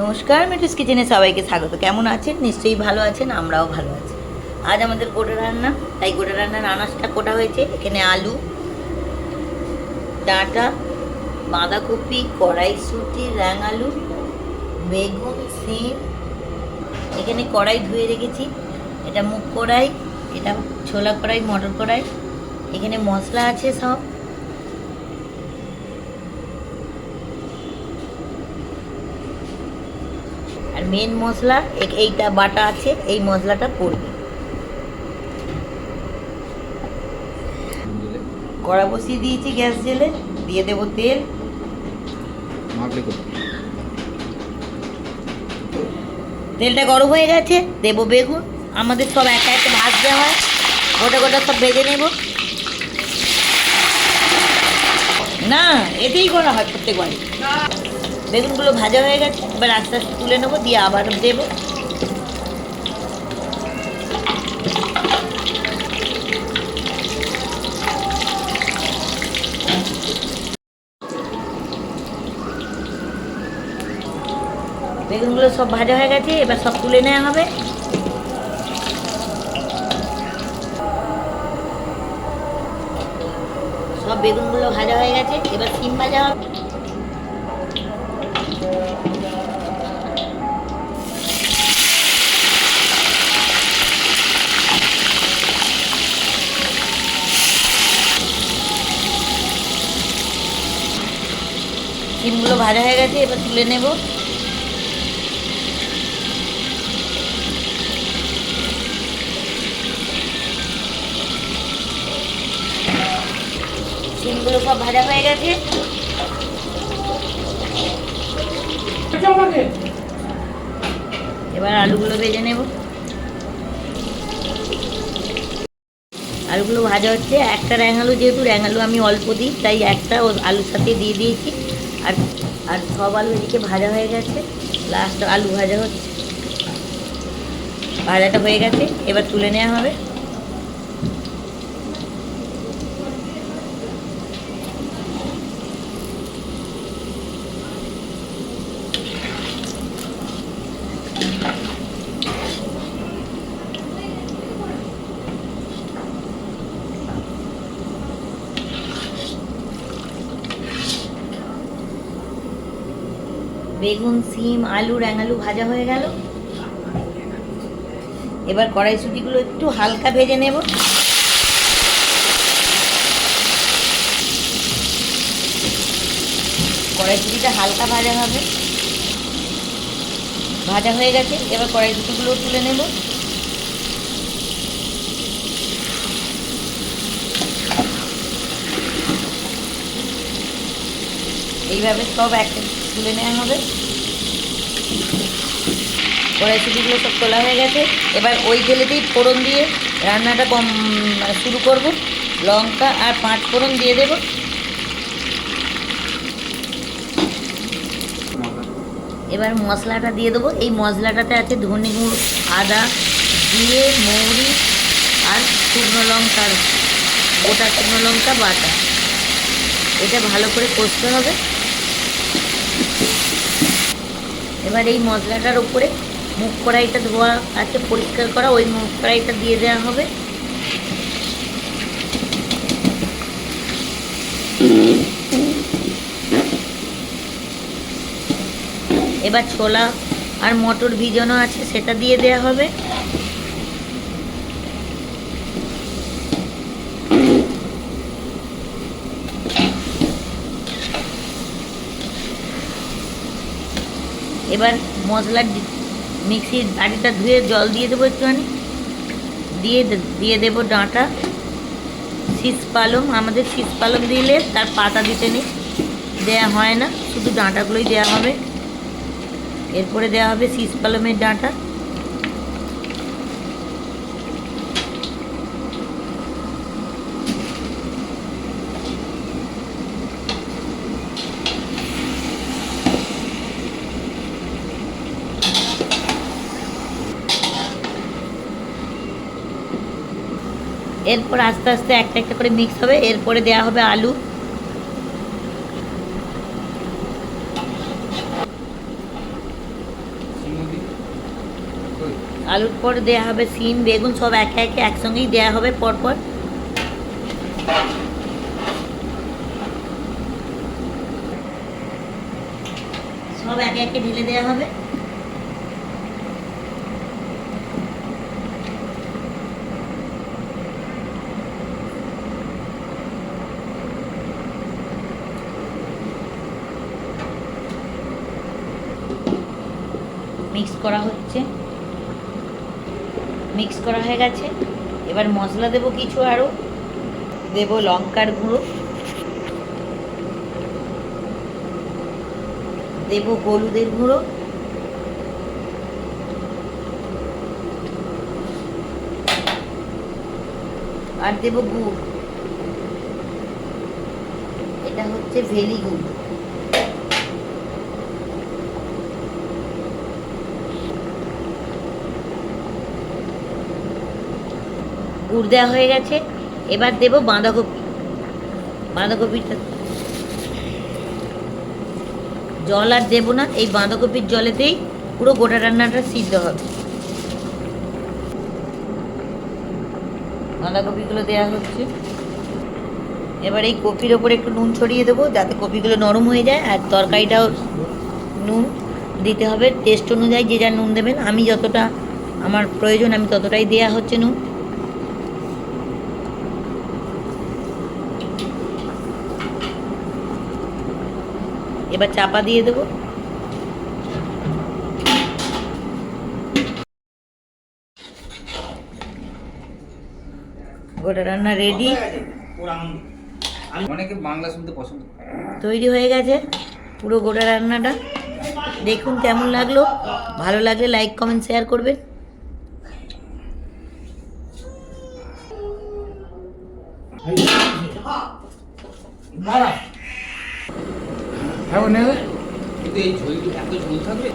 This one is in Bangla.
নমস্কার, মিঠুস কিচেনে সবাইকে স্বাগত। কেমন আছেন? নিশ্চয়ই ভালো আছেন, আমরাও ভালো আছি। আজ আমাদের গোটা রান্না, তাই গোটা রান্নার আনাজটা কোটা হয়েছে। এখানে আলু, ডাঁটা, বাঁধাকপি কড়াইশুঁটি আলু বেগুন, সিম। এখানে কড়াই ধুয়ে রেখেছি। এটা মুগ কড়াই, এটা ছোলা কড়াই, মটর কড়াই। এখানে মশলা আছে সব আর মেন মশলা এইটা বাটা আছে এই মশলাটা পড়বে। কড়া বসিয়ে দিয়েছি গ্যাস জেলে দিয়ে দেবো তেল। তেলটা গরম হয়ে গেছে দেবো বেগুন। আমাদের সব একা একা ভাজতে হয় গোটা গোটা সব ভেজে নেব। না এতেই করা হয় প্রত্যেকবারই। বেগুনগুলো ভাজা হয়ে গেছে, এবার আস্তে আস্তে তুলে নেব, দিয়ে আবার দেবো। বেগুনগুলো সব ভাজা হয়ে গেছে, এবার সব তুলে নেওয়া হবে। সব বেগুনগুলো ভাজা হয়ে গেছে, এবার সিম ভাজা হবে। সিমগুলো ভাজা হয়ে গেছে এবার তুলে নেব। সিমগুলো সব ভাজা হয়ে গেছে। এবার আলুগুলো ভেজে নেব। আলুগুলো ভাজা হচ্ছে একটা র্যাঙালু যেহেতু র্যাঙালু আমি অল্প দিই তাই একটা আলুর সাথে দিয়ে দিয়েছি। আর আর সব আলু এদিকে ভাজা হয়ে গেছে। লাস্ট আলু ভাজা হচ্ছে। ভাজাটা হয়ে গেছে। এবার তুলে নেওয়া হবে। বেগুন, সিম, আলু র্যাঙালু ভাজা হয়ে গেল। এবার কড়াইশুটিগুলো একটু হালকা ভেজে নেব। কড়াইশুটিটা হালকা ভাজা হবে। ভাজা হয়ে গেছে, এবার কড়াইশুটিগুলো তুলে নেব। এইভাবে সব একটা তুলে নেওয়া হবে। কড়াইশুটিগুলো সব তোলা হয়ে গেছে। এবার ওই তেলেতেই ফোড়ন দিয়ে রান্নাটা কম মানে শুরু করব। লঙ্কা আর পাঁচ ফোড়ন দিয়ে দেব। এবার মশলাটা দিয়ে দেবো। এই মশলাটাতে আছে ধনে গুঁড়ো, আদা, জিরে, মৌরি আর শুকনো লঙ্কার গোটা শুকনো লঙ্কা বাটা। এটা ভালো করে কষতে হবে। এবার এই মশলাটার উপরে মুখ কড়াইটা ধোয়া আছে, পরিষ্কার করা, ওই মুখ কড়াইটা দিয়ে দেওয়া হবে। এবার ছোলা আর মটর ভিজানো আছে, সেটা দিয়ে দেওয়া হবে। এবার মশলার মিক্সির বাড়িটা ধুয়ে জল দিয়ে দেবো একটুখানি। দিয়ে দিয়ে দেবো ডাঁটা। শীষ পালং, আমাদের শীষ পালং দিলে তার পাতা দিতে নেই। দেওয়া হয় না, শুধু ডাঁটাগুলোই দেওয়া হবে। এরপরে দেওয়া হবে শীষ পালমের ডাঁটা। এরপর আস্তে আস্তে একটা একটা করে মিক্স হবে, এরপরে দেওয়া হবে আলু। আলুর পর দেয়া হবে সিম, বেগুন সব একে একে একসঙ্গেই দেওয়া হবে পরপর। সব একে একে ঢেলে দেওয়া হবে। মিক্স করা হচ্ছে। মিক্স করা হয়ে গেছে। এবার মশলা দেবো কিছু আরও দেব লঙ্কার গুঁড়ো। দেব হলুদের গুঁড়ো। আর দেব গুড়। এটা হচ্ছে ভেলি গুড়। গুড় দেওয়া হয়ে গেছে। এবার দেব বাঁধাকপি। বাঁধাকপিটা জল আর দেবো না, এই বাঁধাকপির জলেতেই পুরো গোটা রান্নাটা সিদ্ধ হবে। বাঁধাকপিগুলো দেওয়া হচ্ছে। এবার এই কপির ওপরে একটু নুন ছড়িয়ে দেবো, যাতে কপিগুলো নরম হয়ে যায়, আর তরকারিটাও নুন দিতে হবে। টেস্ট অনুযায়ী যে যা নুন দেবেন, আমি যতটা আমার প্রয়োজন, আমি ততটাই দেওয়া হচ্ছে নুন। এবার চাপা দিয়ে দেবো। গোটা রান্না রেডি অনেকে বাংলা শুনতে পছন্দ তৈরি হয়ে গেছে পুরো গোটা রান্নাটা। দেখুন কেমন লাগল। ভালো লাগলে লাইক কমেন্ট শেয়ার করবেন। হ্যাঁ নেবে কিন্তু এই ঝোল এত ঝোল থাকবে?